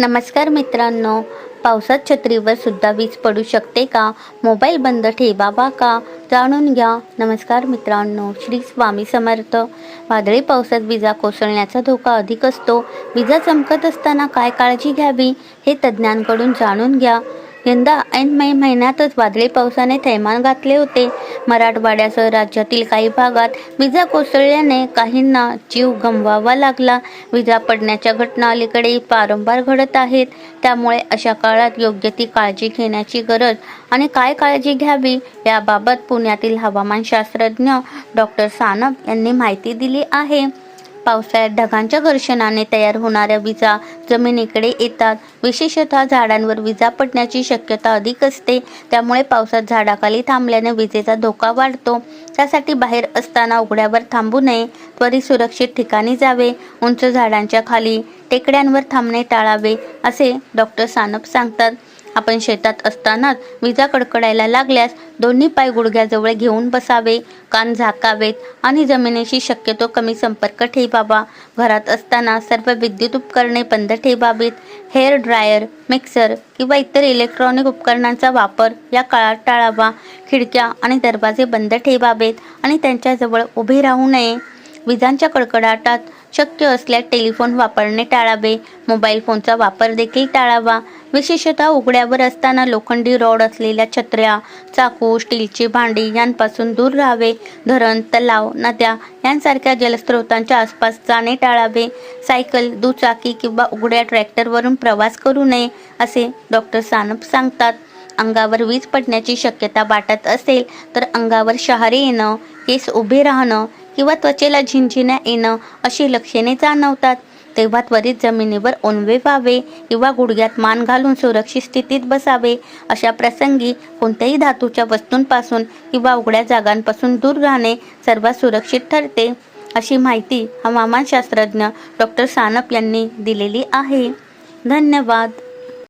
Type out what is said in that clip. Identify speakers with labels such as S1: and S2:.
S1: नमस्कार मित्रांनो पावसात छत्रीवर सुद्धा वीज पडू शकते का? मोबाईल बंद ठेवावा का? जाणून घ्या. नमस्कार मित्रांनो श्री स्वामी समर्थ. वादळी पावसात विजा कोसळण्याचा धोका अधिक असतो. विजा चमकत असताना काय काळजी घ्यावी हे तज्ज्ञांकडून जाणून घ्या. यंदा ऐन मे महिन्यातच वादळी पावसाने थैमान घातले होते. मराठवाड्यासह राज्यातील काही भागात विजा कोसळल्याने काहींना जीव गमवावा लागला. विजा पडण्याच्या घटना अलीकडे वारंवार घडत आहेत. त्यामुळे अशा काळात योग्य ती काळजी घेण्याची गरज आणि काय काळजी घ्यावी याबाबत पुण्यातील हवामानशास्त्रज्ञ डॉक्टर सानप यांनी माहिती दिली आहे. पावसाळ्यात ढगांच्या घर्षणाने तयार होणाऱ्या विजा जमिनीकडे येतात. विशेषतः झाडांवर विजा पडण्याची शक्यता अधिक असते. त्यामुळे पावसात झाडाखाली थांबल्याने विजेचा धोका वाढतो. त्यासाठी बाहेर असताना उघड्यावर थांबू नये. त्वरित सुरक्षित ठिकाणी जावे. उंच झाडांच्या खाली टेकड्यांवर थांबणे टाळावे असे डॉक्टर सानप सांगतात. आपण शेतात असतानाच विजा कडकडायला लागल्यास दोन्ही पाय गुडघ्याजवळ घेऊन बसावे कान झाकावेत आणि जमिनीशी शक्यतो कमी संपर्क ठेवावा. घरात असताना सर्व विद्युत उपकरणे बंद ठेवावीत. हेअर ड्रायर मिक्सर किंवा इतर इलेक्ट्रॉनिक उपकरणांचा वापर या काळात टाळावा. खिडक्या आणि दरवाजे बंद ठेवावेत आणि त्यांच्याजवळ उभे राहू नये. विजांच्या कडकडाटात शक्य असल्यास टेलिफोन वापरणे टाळावे. मोबाईल फोनचा वापर देखील टाळावा. विशेषतः उघड्यावर असताना लोखंडी रॉड असलेल्या छत्र्या चाकू स्टीलची भांडी यांपासून दूर राहावे. धरण तलाव नद्या यांसारख्या जलस्रोतांच्या आसपास जाणे टाळावे. सायकल दुचाकी किंवा उघड्या ट्रॅक्टरवरून प्रवास करू नये असे डॉक्टर सानप सांगतात. अंगावर वीज पडण्याची शक्यता वाटत असेल तर अंगावर शहारे येणं केस उभे राहणं किंवा त्वचेला झिंझिण्या येणं अशी लक्षणे जाणवतात. तेव्हा त्वरित जमिनीवर ओनवे व्हावे किंवा गुडघ्यात मान घालून सुरक्षित स्थितीत बसावे. अशा प्रसंगी कोणत्याही धातूच्या वस्तूंपासून किंवा उघड्या जागांपासून दूर राहणे सर्वात सुरक्षित ठरते. अशी माहिती हवामानशास्त्रज्ञ डॉक्टर सानप यांनी दिलेली आहे. धन्यवाद.